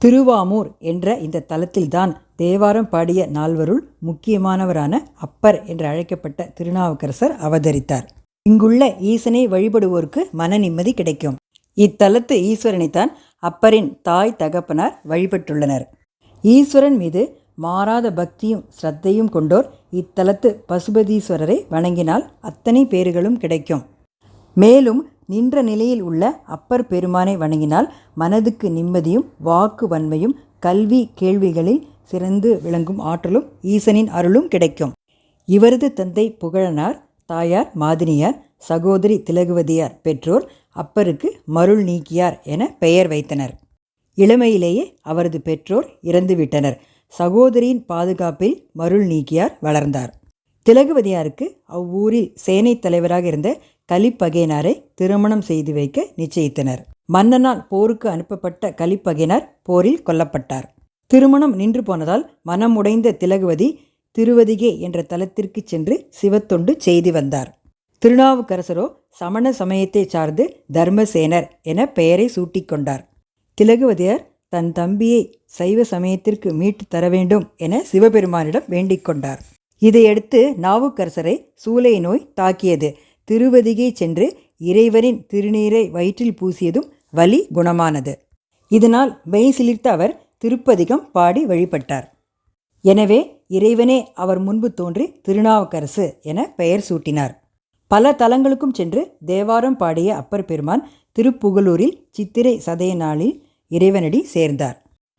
திருவாமூர் என்ற இந்த தலத்தில்தான் தேவாரம் பாடிய நால்வருள் முக்கியமானவரான அப்பர் என்று அழைக்கப்பட்ட திருநாவுக்கரசர் அவதரித்தார். இங்குள்ள ஈசனை வழிபடுவோருக்கு மன நிம்மதி கிடைக்கும். இத்தலத்து ஈஸ்வரனைத்தான் அப்பரின் தாய் தகப்பனார் வழிபட்டுள்ளனர். ஈஸ்வரன் மீது மாறாத பக்தியும் ஸ்ரத்தையும் கொண்டோர் இத்தலத்து பசுபதீஸ்வரரை வணங்கினால் அத்தனை பேறுகளும் கிடைக்கும். மேலும் நின்ற நிலையில் உள்ள அப்பர் பெருமானை வணங்கினால் மனதுக்கு நிம்மதியும் வாக்கு வன்மையும் கல்வி கேள்விகளில் சிறந்து விளங்கும் ஆற்றலும் ஈசனின் அருளும் கிடைக்கும். இவரது தந்தை புகழனார் தாயார் மாதினியார் சகோதரி திலகுவதியார் பெற்றோர் அப்பருக்கு மருள் நீக்கியார் என பெயர் வைத்தனர். இளமையிலேயே அவரது பெற்றோர் இறந்துவிட்டனர். சகோதரியின் பாதுகாப்பில் மருள் நீக்கியார் வளர்ந்தார். திலகுவதியாருக்கு அவ்வூரில் சேனை தலைவராக இருந்த கலிப்பகையனாரை திருமணம் செய்து வைக்க நிச்சயித்தனர். மன்னனால் போருக்கு அனுப்பப்பட்ட கலிப்பகையனார் போரில் கொல்லப்பட்டார். திருமணம் நின்று போனதால் மனம் உடைந்த திலகுவதி திருவதிகே என்ற தலத்திற்கு சென்று சிவத்தொண்டு செய்து வந்தார். திருநாவுக்கரசரோ சமண சமயத்தைச் சார்ந்து தர்மசேனர் என பெயரை சூட்டிக்கொண்டார் திலகுவதியார் தன் தம்பியை சைவ சமயத்திற்கு மீட்டு தர வேண்டும் என சிவபெருமானிடம் வேண்டிக் கொண்டார். இதையடுத்து நாவுக்கரசரை சூளை நோய் தாக்கியது. திருவதிகை சென்று இறைவரின் திருநீரை வயிற்றில் பூசியதும் வலி குணமானது. இதனால் மெய் சிலிர்த்த அவர் திருப்பதிகம் பாடி வழிபட்டார். எனவே இறைவனே அவர் முன்பு தோன்றி திருநாவுக்கரசு என பெயர் சூட்டினார். பல தலங்களுக்கும் சென்று தேவாரம் பாடிய அப்பர் பெருமான் திருப்புகலூரில் சித்திரை சதய நாளில் இறைவனடி சேர்ந்தார்.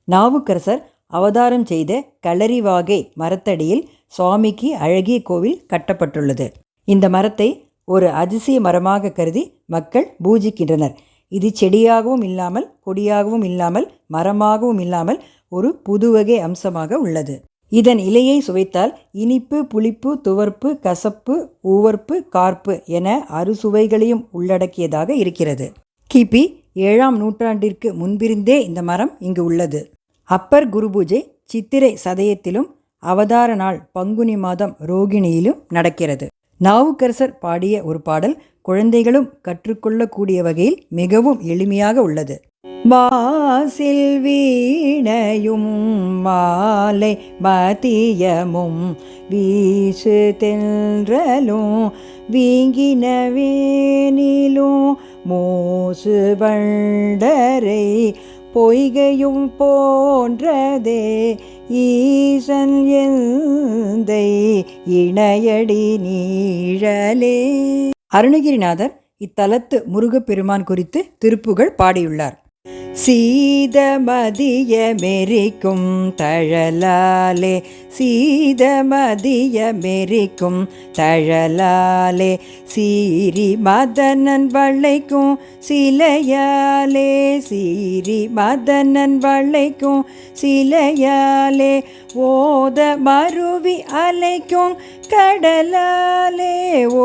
நாவுக்கரசர் அவதாரம் செய்த களரிவாகை மரத்தடியில் சுவாமிக்கு அழகிய கோவில் கட்டப்பட்டுள்ளது. இந்த மரத்தை ஒரு அதிசய மரமாக கருதி மக்கள் பூஜிக்கின்றனர். இது செடியாகவும் இல்லாமல் கொடியாகவும் இல்லாமல் மரமாகவும் இல்லாமல் ஒரு புதுவகை அம்சமாக உள்ளது. இதன் இலையை சுவைத்தால் இனிப்பு புளிப்பு துவர்ப்பு கசப்பு உவர்ப்பு கார்ப்பு என அறுசுவைகளையும் உள்ளடக்கியதாக இருக்கிறது. கிபி ஏழாம் நூற்றாண்டிற்கு முன்பிருந்தே இந்த மரம் இங்கு உள்ளது. அப்பர் குருபூஜை சித்திரை சதயத்திலும் அவதார நாள் பங்குனி மாதம் ரோகிணியிலும் நடக்கிறது. நாவுக்கரசர் பாடிய ஒரு பாடல் குழந்தைகளும் கற்றுக்கொள்ளக்கூடிய வகையில் மிகவும் எளிமையாக உள்ளது. வாசில் வீணையும் மாலை மதியமும் வீசு தென்றலும் வீங்கின வேனிலும் மூசு வண்டரை பொய்கையும் போன்றதே ஈசன் எந்தை இணையடி நீழலே. அருணகிரிநாதர் இத்தலத்து முருகப்பெருமான் குறித்து திருப்புகள் பாடியுள்ளார். சீதமதிய மெரிக்கும் தழலாலே சீதமதிய மெரிக்கும் தழலாலே சீரி மதனன் வளைக்கும் சிலையாலே சீரி மதனன் வளைக்கும் சிலையாலே ஓத மருவி அலைக்கும் கடலாலே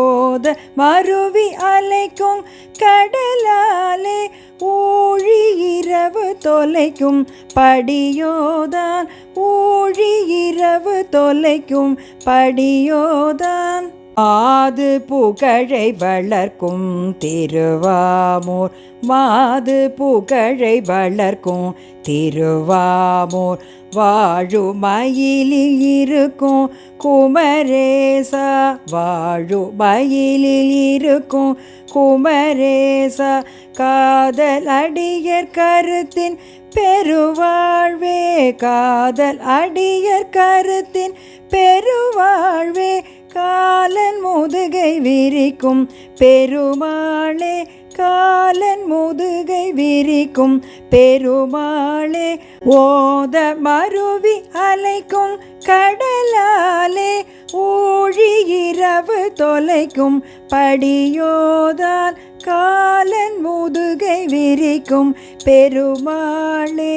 ஓத மருவி அலைக்கும் கடலாலே ஊழி இரவு தொலைக்கும் படியோதான் ஊழி இரவு தொலைக்கும் படியோதான். ஆது புகழை வளர்க்கும் திருவாமூர். மாது புகழை வளர்க்கும் திருவாமூர். வாழு மயிலில் இருக்கும் குமரேசா வாழு மயிலில் இருக்கும் குமரேசா காதல் அடியர் கருத்தின் பெருவாழ்வே காதல் அடியர் கருத்தின் பெருவாழ்வே முதுகை விரிக்கும். பெருமாளே காலன் முதுகை விரிக்கும். பெருமாளே ஓத மருவி அலைக்கும். கடலாலே ஊழி இரவு தொலைக்கும். படியோதால் காலன் முதுகை விரிக்கும். பெருமாளே.